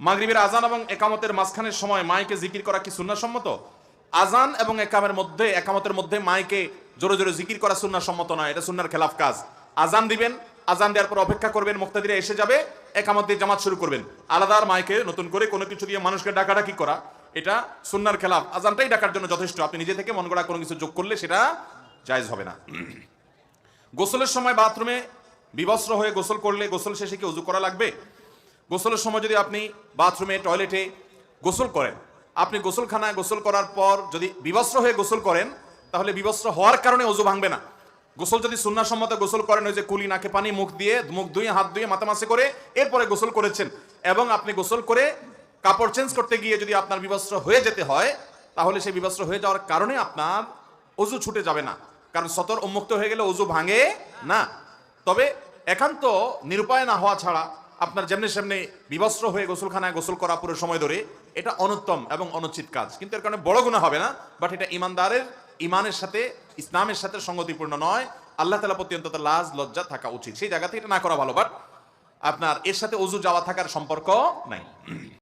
মাগরিবের আজান এবং একামতের মাঝখানের সময় মাইকে জিকির করা কি সুন্নাসম্মত? আজান এবং একামের মধ্যে, একামতের মধ্যে মাইকে জোরে জোরে জিকির করা সুন্নাসম্মত নয়, এটা সুন্নার খেলাফ কাজ। আজান দিবেন আজান দেওয়ার পর অপেক্ষা করবেন, মুক্তাদিরা এসে যাবে, একামত দিয়ে জামাত শুরু করবেন। আলাদা আর মাইকে নতুন করে কোনো কিছু দিয়ে মানুষকে ডাকাডাকি করা, এটা সুন্নার খেলাফ। আজানটাই ডাকার জন্য যথেষ্ট, আপনি নিজে থেকে মন গড়া কোনো কিছু যোগ করলে সেটা জায়েজ হবে না। গোসলের সময় বাথরুমে বিবস্ত্র হয়ে গোসল করলে গোসল শেষে কি উজু করা লাগবে? গোসলের সময় যদি আপনি বাথরুমে, টয়লেটে গোসল করেন, আপনি গোসলখানায় গোসল করার পর যদি বিবস্ত্র হয়ে গোসল করেন, তাহলে বিবস্ত্র হওয়ার কারণে অজু ভাঙবে না। গোসল যদি সুন্নাসম্মত গোসল করেন, ওই যে কুলি নাকে পানি, মুখ দিয়ে, মুখ ধুয়ে, হাত ধুয়ে, মাথা মাসে করে এরপরে গোসল করেছেন এবং আপনি গোসল করে কাপড় চেঞ্জ করতে গিয়ে যদি আপনার বিবস্ত্র হয়ে যেতে হয়, তাহলে সেই বিবস্ত্র হয়ে যাওয়ার কারণে আপনার অজু ছুটে যাবে না। কারণ সতর উন্মুক্ত হয়ে গেলে অজু ভাঙে না। তবে একান্ত নিরুপায় না হওয়া ছাড়া আপনার যেমনি সেমনি বিবস্ত্র হয়ে গোসলখানায় গোসল করা পুরো সময় ধরে, এটা অনুত্তম এবং অনুচিত কাজ। কিন্তু এর কারণে বড় গুণা হবে না বাট এটা ইমানদারের, ইমানের সাথে, ইসলামের সাথে সঙ্গতিপূর্ণ নয়। আল্লাহ তালা প্রতি অন্তত লাজ, লজ্জা থাকা উচিত। সেই জায়গাতে এটা না করা ভালো বাট আপনার এর সাথে অজু যাওয়া থাকার সম্পর্ক নাই।